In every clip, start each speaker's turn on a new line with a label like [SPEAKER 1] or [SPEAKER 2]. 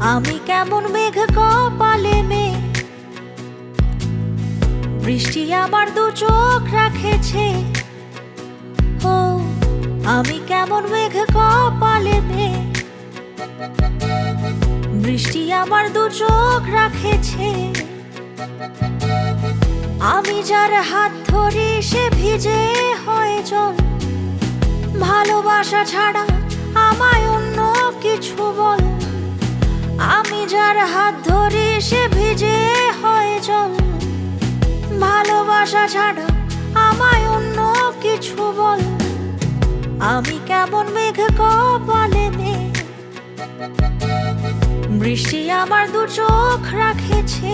[SPEAKER 1] আমি কেমন মেঘ কপালে মে বৃষ্টি আমার দু চোখ রাখেছে। ও, আমি কেমন মেঘ কপালে মে বৃষ্টি আমার দু চোখ রাখেছে। আমি যার হাত ধরে সে ভিজে হয়ে। ভালোবাসা ছাড়া আমায় অন্য কিছু বল আমি যার হাত ধরি সে ভিজে হয়ে জল ভালোবাসা ছাড়া আমায় অন্য কিছু বল আমি কেমন মেঘ কপালে বৃষ্টি আমার দু চোখ রাখেছে।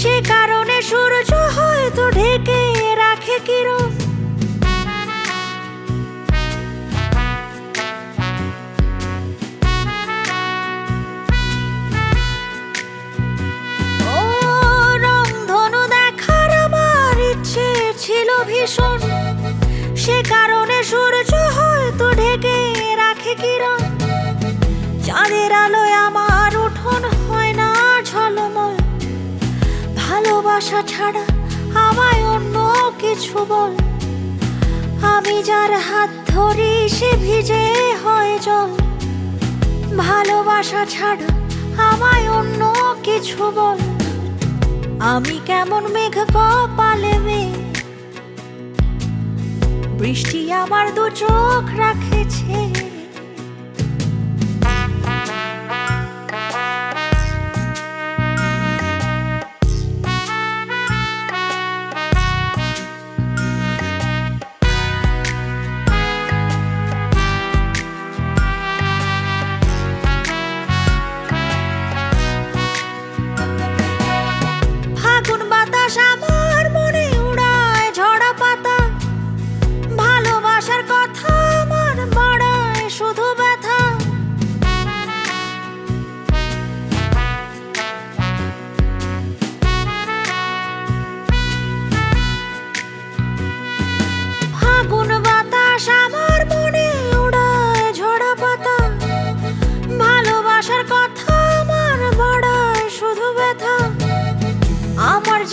[SPEAKER 1] সে কারণে সূর্য হয়তো ঢেকে রাখে কিরণ। ছিল ভীষণ। সে কারণে সূর্য হয়তো ঢেকে রাখে কিরণ। চাঁদের আলোয় আমার উঠোন হয় না। ভালোবাসা ছাড়া আমায় অন্য কিছু বল। আমি যার হাত ধরি সে ভিজে হয় জল। ভালোবাসা ছাড়া আমায় অন্য কিছু বল। আমি কেমন মেঘ কপালে মেঘ। বৃষ্টি আমার দু চোখ রাখেছে।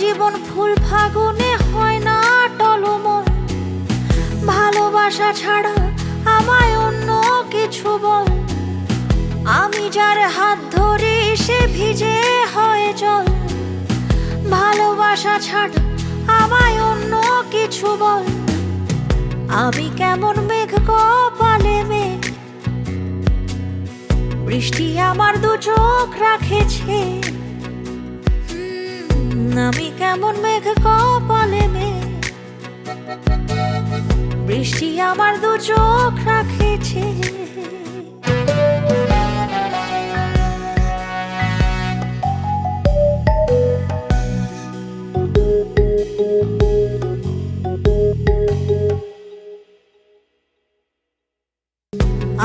[SPEAKER 1] জীবন ফুল ফাগুনে হয় না টলমল। ভালোবাসা ছাড়া আমায় অন্য কিছু বল। আমি যার হাত ধরি সে ভিজে হয় জল ভালোবাসা ছাড়া আমায় অন্য কিছু বল। আমি কেমন মেঘ কপালে মেঘ। বৃষ্টি আমার দু চোখ রাখেছে। আমি কেমন মেঘ কপালে বৃষ্টি আমার দু চোখ রাখেছে।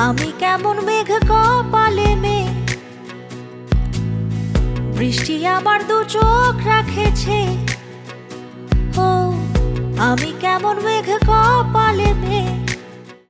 [SPEAKER 1] আমি কেমন মেঘ বৃষ্টি আমার দু চোখ রাখেছে। ও আমি কেমন মেঘ কপালে মেঘ।